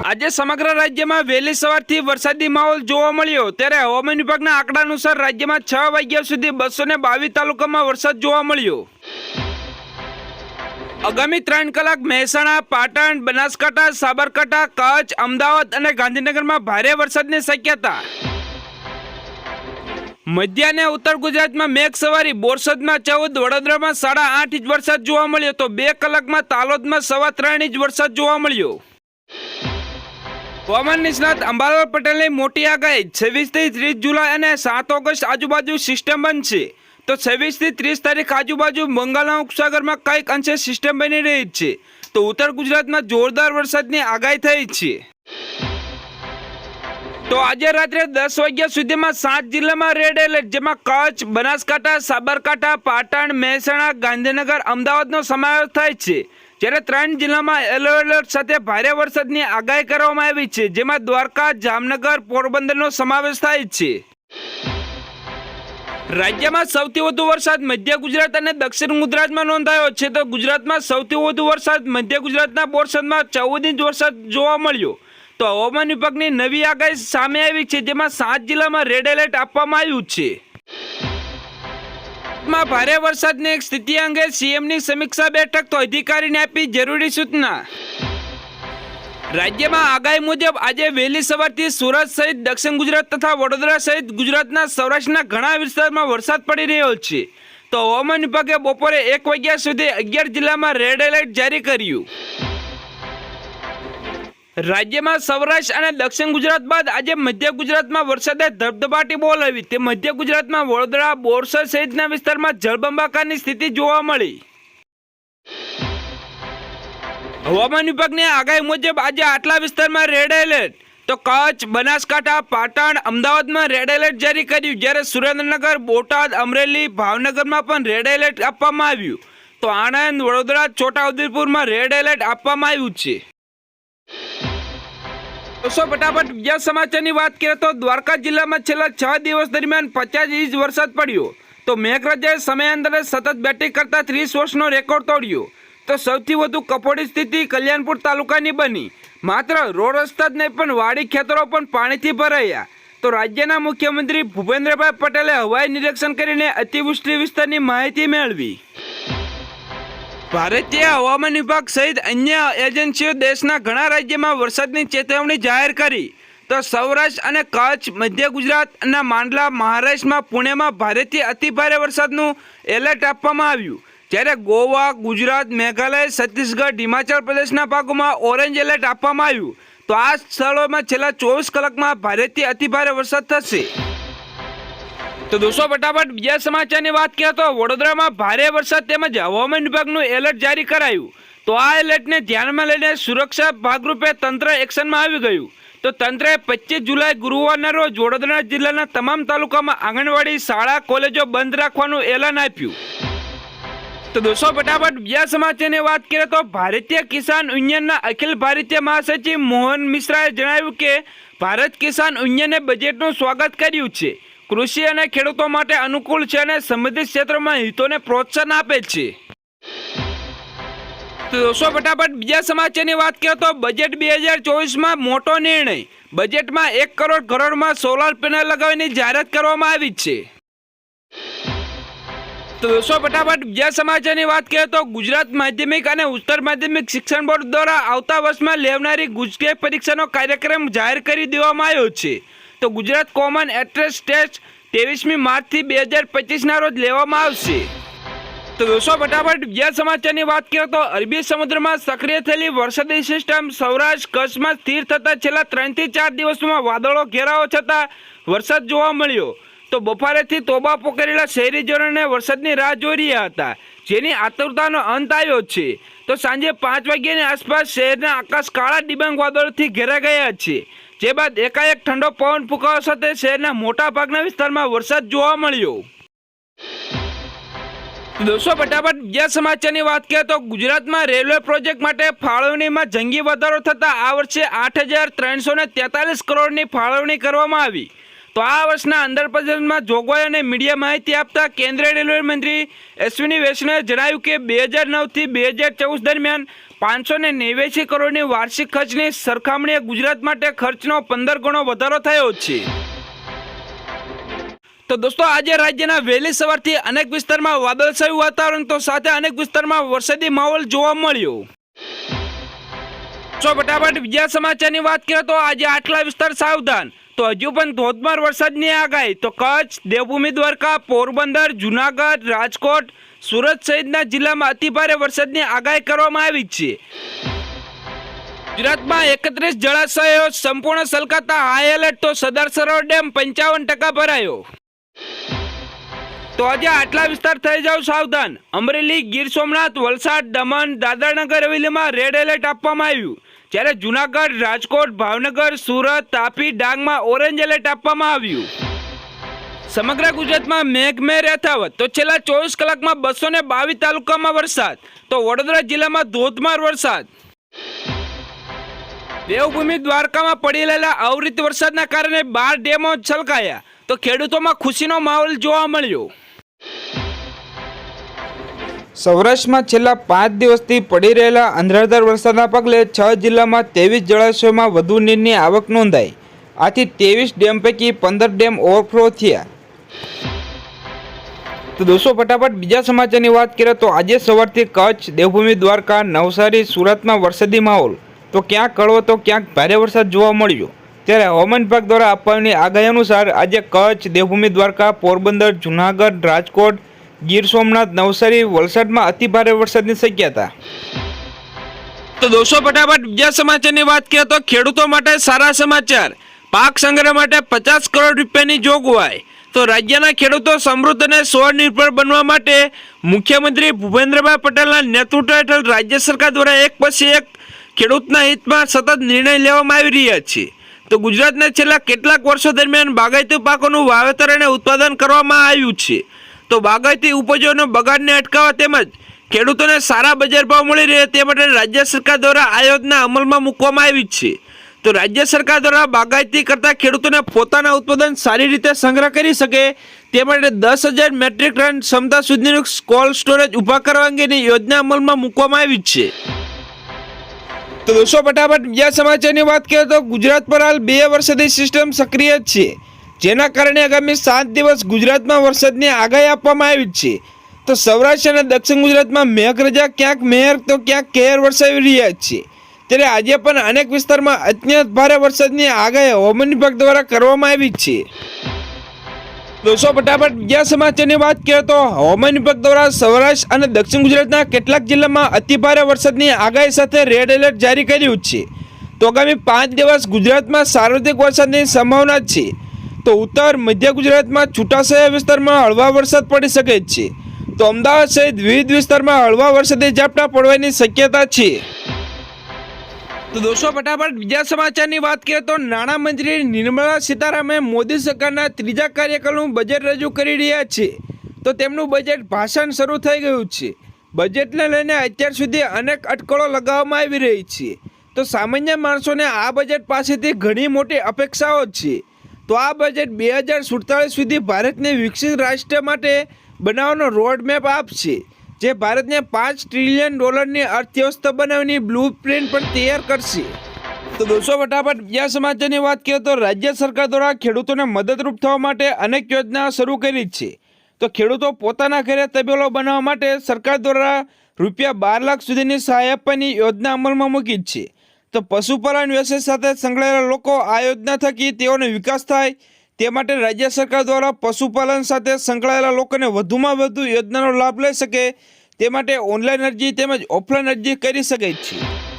આજે સમગ્ર રાજ્યમાં વહેલી સવારથી વરસાદી માહોલ જોવા મળ્યો. ત્યારે હવામાન વિભાગના આંકડા અનુસાર રાજ્યમાં છ વાગ્યા સુધી બસો ને તાલુકામાં વરસાદ જોવા મળ્યો. આગામી ત્રણ કલાક મહેસાણા, પાટણ, બનાસકાંઠા, સાબરકાંઠા, કચ્છ, અમદાવાદ અને ગાંધીનગરમાં ભારે વરસાદની શક્યતા. મધ્ય અને ઉત્તર ગુજરાતમાં મેઘ સવારી, બોરસદમાં ચૌદ, વડોદરામાં સાડા આઠ ઇંચ વરસાદ જોવા મળ્યો. તો બે કલાકમાં તાલોદમાં સવા ત્રણ ઇંચ વરસાદ જોવા મળ્યો. હવામાન નિષ્ણાત અંબાલાલ પટેલની મોટી આગાહી છવ્વીસથી ત્રીસ જુલાઈ અને સાત ઓગસ્ટ આજુબાજુ સિસ્ટમ બનશે તો છવ્વીસથી ત્રીસ તારીખ આજુબાજુ બંગાળના ઉપસાગરમાં કંઈક અંશે સિસ્ટમ બની રહી છે. તો ઉત્તર ગુજરાતમાં જોરદાર વરસાદની આગાહી થઈ છે. તો આજે રાત્રે દસ વાગ્યા સુધીમાં સાત જિલ્લામાં રેડ એલર્ટ જેમાં કચ્છ, બનાસકાંઠા, સાબરકાંઠા, પાટણ, મહેસાણા, ગાંધીનગર, અમદાવાદનો સમાવેશ થાય છે. જ્યારે ત્રણ જિલ્લામાં યલો એલર્ટ સાથે ભારે વરસાદની આગાહી કરવામાં આવી છે, જેમાં દ્વારકા, જામનગર, પોરબંદરનો સમાવેશ થાય છે. રાજ્યમાં સૌથી વધુ વરસાદ મધ્ય ગુજરાત અને દક્ષિણ ગુજરાતમાં નોંધાયો છે. તો ગુજરાતમાં સૌથી વધુ વરસાદ મધ્ય ગુજરાતના બોરસદમાં ચૌદ ઇંચ વરસાદ જોવા મળ્યો. તો હવામાન વિભાગની નવી આગાહી સામે આવી છે, જેમાં સાત જિલ્લામાં રેડ એલર્ટ આપવામાં આવ્યું છે. માં ભારે વરસાદની સ્થિતિ અંગે સીએમની સમીક્ષા બેઠક તો અધિકારીને આપી જરૂરી સૂચના. રાજ્યમાં આગાહી મુજબ આજે વહેલી સવારથી સુરત સહિત દક્ષિણ ગુજરાત તથા વડોદરા સહિત ગુજરાતના સૌરાષ્ટ્રના ઘણા વિસ્તારમાં વરસાદ પડી રહ્યો છે. તો હવામાન વિભાગે બપોરે એક વાગ્યા સુધી અગિયાર જિલ્લામાં રેડ એલર્ટ જારી કર્યું. રાજ્યમાં સૌરાષ્ટ્ર અને દક્ષિણ ગુજરાત બાદ આજે મધ્ય ગુજરાતમાં વરસાદે ધબધબાટી બોલાવી. તે મધ્ય ગુજરાતમાં વડોદરા, બોરસદ સહિતના વિસ્તારમાં જળબંબાકારની સ્થિતિ જોવા મળી. હવામાન વિભાગની આગાહી મુજબ આજે આટલા વિસ્તારમાં રેડ એલર્ટ. તો કચ્છ, બનાસકાંઠા, પાટણ, અમદાવાદમાં રેડ એલર્ટ જારી કર્યું. જ્યારે સુરેન્દ્રનગર, બોટાદ, અમરેલી, ભાવનગરમાં પણ રેડ એલર્ટ આપવામાં આવ્યું. તો આણંદ, વડોદરા, છોટાઉદેપુરમાં રેડ એલર્ટ આપવામાં આવ્યું છે. દોસ્તો ફટાફટ બીજા સમાચારની વાત કરીએ તો દ્વારકા જિલ્લામાં છેલ્લા છ દિવસ દરમિયાન પચાસ ઇંચ વરસાદ પડ્યો. તો મેઘરાજાએ સમયાંતરે સતત બેટિંગ કરતા ત્રીસ વર્ષનો રેકોર્ડ તોડ્યો. તો સૌથી વધુ કપોડી સ્થિતિ કલ્યાણપુર તાલુકાની બની. માત્ર રોડ રસ્તા જ નહીં, પણ વાડી ખેતરો પણ પાણીથી ભરાયા. તો રાજ્યના મુખ્યમંત્રી ભૂપેન્દ્રભાઈ પટેલે હવાઈ નિરીક્ષણ કરીને અતિવૃષ્ટિ વિસ્તારની માહિતી મેળવી. ભારતીય હવામાન વિભાગ સહિત અન્ય એજન્સીઓ દેશના ઘણા રાજ્યમાં વરસાદની ચેતવણી જાહેર કરી. તો સૌરાષ્ટ્ર અને કચ્છ, મધ્ય ગુજરાતના માંડલા, મહારાષ્ટ્રમાં પુણેમાં ભારેથી અતિભારે વરસાદનું એલર્ટ આપવામાં આવ્યું. જ્યારે ગોવા, ગુજરાત, મેઘાલય, છત્તીસગઢ, હિમાચલ પ્રદેશના ભાગોમાં ઓરેન્જ એલર્ટ આપવામાં આવ્યું. તો આ સ્થળોમાં છેલ્લા ચોવીસ કલાકમાં ભારેથી અતિભારે વરસાદ થશે. તો દોસ્તો ફટાફટ બીજા સમાચારની વાત કરીએ તો વડોદરામાં ભારે વરસાદ તેમજ હવામાન વિભાગનું એલર્ટ જારી કરાયું. તો આ એલર્ટને ધ્યાનમાં લઈને સુરક્ષા ભાગરૂપે તંત્ર એક્શનમાં આવી ગયું. તો તંત્રએ પચીસ જુલાઈ ગુરુવારના રોજ વડોદરા જિલ્લાના તમામ તાલુકામાં આંગણવાડી, શાળા, કોલેજો બંધ રાખવાનું એલાન આપ્યું. તો દોસ્તો ફટાફટ બીજા સમાચારની વાત કરીએ તો ભારતીય કિસાન યુનિયનના અખિલ ભારતીય મહાસચિવ મોહન મિશ્રાએ જણાવ્યું કે ભારત કિસાન યુનિયને બજેટનું સ્વાગત કર્યું છે. કૃષિ અને ખેડૂતો માટે અનુકૂળ છે અને સંબંધિત ક્ષેત્રમાં હિતોને પ્રોત્સાહન આપે છે. દોસ્તો, ફટાફટ બીજા સમાચારની વાત કરીએ તો બજેટ બે હજાર ચોવીસમાં મોટો નિર્ણય. બજેટમાં એક કરોડ કરોડમાં સોલાર પેનલ લગાવવાની જાહેરાત કરવામાં આવી છે. તો દોસ્તો, ફટાફટ બીજા સમાચારની વાત કરીએ તો ગુજરાત માધ્યમિક અને ઉત્તર માધ્યમિક શિક્ષણ બોર્ડ દ્વારા આવતા વર્ષમાં લેવનારી ગુજકેટ પરીક્ષાનો કાર્યક્રમ જાહેર કરી દેવામાં આવ્યો છે. તો ગુજરાત કોમન એટ્રેસ ટેસ્ટ ત્રેવીસમી માર્ચથી બે હજાર પચીસના રોજ લેવામાં આવશે. તો દોસ્તો, ફટાફટ બીજા સમાચારની વાત કરીએ તો અરબી સમુદ્રમાં સક્રિય થયેલી વરસાદી સિસ્ટમ સૌરાષ્ટ્ર, કચ્છમાં સ્થિર થતાં છેલ્લા ત્રણથી ચાર દિવસમાં વાદળો ઘેરાવો છતાં વરસાદ જોવા મળ્યો. તો બફારેથી તોબા પોકરેલા શહેરીજનોને વરસાદની રાહ જોઈ રહ્યા હતા, જેની આતુરતાનો અંત આવ્યો છે. તો સાંજે પાંચ વાગ્યાની આસપાસ શહેરના આકાશ કાળા ડિબાંગ વાદળોથી ઘેરાઈ ગયા છે. જે બાદ એકાએક ઠંડો પવન ફૂંકાવા સાથે શહેરના મોટા ભાગના વિસ્તારમાં વરસાદ જોવા મળ્યો. દોસ્તો, ફટાફટ બીજા સમાચારની વાત કરીએ તો ગુજરાતમાં રેલવે પ્રોજેક્ટ માટે ફાળવણીમાં જંગી વધારો થતાં આ વર્ષે આઠ હજાર ત્રણસો ને તેતાલીસ કરોડની ફાળવણી કરવામાં આવી. તો આ વર્ષના અંદાજપત્રમાં જોગવાઈ અને મીડિયા માહિતી આપતા કેન્દ્રીય રેલવે મંત્રી અશ્વિની વૈષ્ણવે જણાવ્યું કે બે હજાર નવથી બે હજાર ચૌદ દરમિયાન પાંચસો ને નેવ્યાસી કરોડની વાર્ષિક ખર્ચની સરખામણીએ ગુજરાત માટે ખર્ચનો પંદર ગણો વધારો થયો છે. તો દોસ્તો, આજે રાજ્યના વહેલી સવારથી અનેક વિસ્તારમાં વાદળછાયું વાતાવરણ તો સાથે અનેક વિસ્તારમાં વરસાદી માહોલ જોવા મળ્યો. તો ફટાફટ બીજા સમાચારની વાત કરીએ તો આજે આટલા વિસ્તાર સાવધાન તો હજુ પણ ધોધમાર વરસાદની આગાહી તો કચ્છ, દેવભૂમિ, દ્વારકા, પોરબંદર, જુનાગઢ, રાજકોટ, સુરત સહિતના જિલ્લામાં અતિભારે વરસાદની આગાહી કરવામાં આવી છે. ગુજરાતમાં એકત્રીસ જળાશયો સંપૂર્ણ સલકાતા. હાઈ એલર્ટ તો સરદાર સરોવર ડેમ પંચાવન ટકા ભરાયો. તો આજે આટલા વિસ્તાર થઈ જાવ સાવધાન. અમરેલી, ગીર સોમનાથ, વલસાડ, દમણ, દાદરાનગર હવેલીમાં રેડ એલર્ટ આપવામાં આવ્યું. જ્યારે જુનાગઢ, રાજકોટ, ભાવનગર, સુરત, તાપી, ડાંગમાં ઓરેન્જ એલર્ટ આપવામાં આવ્યું. સમગ્ર ગુજરાતમાં મેઘમેર યથાવત. તો છેલ્લા ચોવીસ કલાકમાં બસો ને બાવીસ તાલુકામાં વરસાદ. તો વડોદરા જિલ્લામાં ધોધમાર વરસાદ. દેવભૂમિ દ્વારકામાં પડી રહેલા અવિરત વરસાદના કારણે બાર ડેમો છલકાયા. તો ખેડૂતોમાં ખુશીનો માહોલ જોવા મળ્યો. સૌરાષ્ટ્રમાં છેલ્લા પાંચ દિવસથી પડી રહેલા અંધરાધાર વરસાદના પગલે છ જિલ્લામાં ત્રેવીસ જળાશયોમાં વધુ નીરની આવક નોંધાઈ. આથી ત્રેવીસ ડેમ પૈકી પંદર ડેમ ઓવરફ્લો થયા. તો દોસ્તો, ફટાફટ બીજા સમાચારની વાત કરીએ તો આજે સવારથી કચ્છ, દેવભૂમિ, દ્વારકા, નવસારી, સુરતમાં વરસાદી માહોલ. તો ક્યાંક કળવો તો ક્યાંક ભારે વરસાદ જોવા મળ્યો. ત્યારે હવામાન વિભાગ દ્વારા આપવાની આગાહી અનુસાર આજે કચ્છ, દેવભૂમિ, દ્વારકા, પોરબંદર, જુનાગઢ, રાજકોટ ગીર સોમનાથ, નવસારી, વલસાડમાં અતિભારે વરસાદની શક્યતા. તો દોસ્તો, ફટાફટ બીજા સમાચારની વાત કરીએ તો ખેડૂતો માટે સારા સમાચાર. પાક સંગ્રહ માટે પચાસ કરોડ રૂપિયાની જોગવાઈ તો રાજ્યના ખેડૂતો સમૃદ્ધ અને સ્વનિર્ભર બનવા માટે મુખ્યમંત્રી ભૂપેન્દ્રભાઈ પટેલના નેતૃત્વ હેઠળ રાજ્ય સરકાર દ્વારા એક પછી એક ખેડૂતના હિતમાં સતત નિર્ણય લેવામાં આવી રહ્યા છે. તો ગુજરાતના છેલ્લા કેટલાક વર્ષો દરમિયાન બાગાયતી પાકોનું વાવેતર અને ઉત્પાદન કરવામાં આવ્યું છે. તો બાગાયતી ઉપજોનો બગાડને અટકાવવા તેમજ ખેડૂતોને સારા બજાર ભાવ મળી રહે તે માટે રાજ્ય સરકાર દ્વારા આ યોજના અમલમાં મૂકવામાં આવી છે. તો રાજ્ય સરકાર દ્વારા બાગાયતી કરતા ખેડૂતોને પોતાના ઉત્પાદન સારી રીતે સંગ્રહ કરી શકે તે માટે દસ હજાર મેટ્રિક ટન ક્ષમતા સુધીનું કોલ્ડ સ્ટોરેજ ઊભા કરવા અંગેની યોજના અમલમાં મૂકવામાં આવી છે. તો દોસ્તો, ફટાફટ બીજા સમાચારની વાત કરીએ તો ગુજરાત પર હાલ બે વર્ષથી સિસ્ટમ સક્રિય છે. જેના કારણે આગામી સાત દિવસ ગુજરાતમાં વરસાદની આગાહી આપવામાં આવી છે. તો સૌરાષ્ટ્ર અને દક્ષિણ ગુજરાતમાં મેઘરજા ક્યાંક મેહર તો ક્યાંક કહેર વરસાવી રહ્યા છે. ત્યારે આજે પણ અનેક વિસ્તારમાં અત્યંત ભારે વરસાદની આગાહી હવામાન વિભાગ દ્વારા કરવામાં આવી છે. દોસ્તો, ફટાફટ બીજા સમાચારની વાત કરીએ તો હવામાન વિભાગ દ્વારા સૌરાષ્ટ્ર અને દક્ષિણ ગુજરાતના કેટલાક જિલ્લામાં અતિભારે વરસાદની આગાહી સાથે રેડ એલર્ટ જારી કર્યું છે. તો આગામી પાંચ દિવસ ગુજરાતમાં સાર્વત્રિક વરસાદની સંભાવના છે. તો ઉત્તર મધ્ય ગુજરાતમાં છૂટાછવાયા વિસ્તારમાં હળવા વરસાદ પડી શકે છે. તો અમદાવાદ સહિત વિવિધ વિસ્તારમાં હળવા વરસાદી ઝાપટા પડવાની શક્યતા છે. તો દોસ્તો, ફટાફટ બીજા સમાચારની વાત કરીએ તો નાણામંત્રી નિર્મલા સીતારામે મોદી સરકારના ત્રીજા કાર્યકાળનું બજેટ રજૂ કરી રહ્યા છે. તો તેમનું બજેટ ભાષણ શરૂ થઈ ગયું છે. બજેટને લઈને અત્યાર સુધી અનેક અટકળો લગાવવામાં આવી રહી છે. તો સામાન્ય માણસોને આ બજેટ પાસેથી ઘણી મોટી અપેક્ષાઓ છે. તો આ બજેટ બે હજાર સુડતાળીસ સુધી ભારતને વિકસિત રાષ્ટ્ર માટે બનાવવાનો રોડમેપ આપશે, જે ભારતને પાંચ ટ્રિલિયન ડોલરની અર્થવ્યવસ્થા બનાવવાની બ્લુ પ્રિન્ટ પણ તૈયાર કરશે. તો દોસ્તો, ફટાફટ બીજા સમાચારની વાત કરીએ તો રાજ્ય સરકાર દ્વારા ખેડૂતોને મદદરૂપ થવા માટે અનેક યોજના શરૂ કરી છે. તો ખેડૂતો પોતાના ઘરે તબેલો બનાવવા માટે સરકાર દ્વારા રૂપિયા બાર લાખ સુધીની સહાય આપવાની યોજના અમલમાં મૂકી છે. તો પશુપાલન વ્યવસાય સાથે સંકળાયેલા લોકો આ યોજના થકી તેઓનો વિકાસ થાય. તે માટે રાજ્ય સરકાર દ્વારા પશુપાલન સાથે સંકળાયેલા લોકોને વધુમાં વધુ યોજનાનો લાભ લઈ શકે. તે માટે ઓનલાઈન અરજી તેમજ ઓફલાઈન અરજી કરી શકે છે.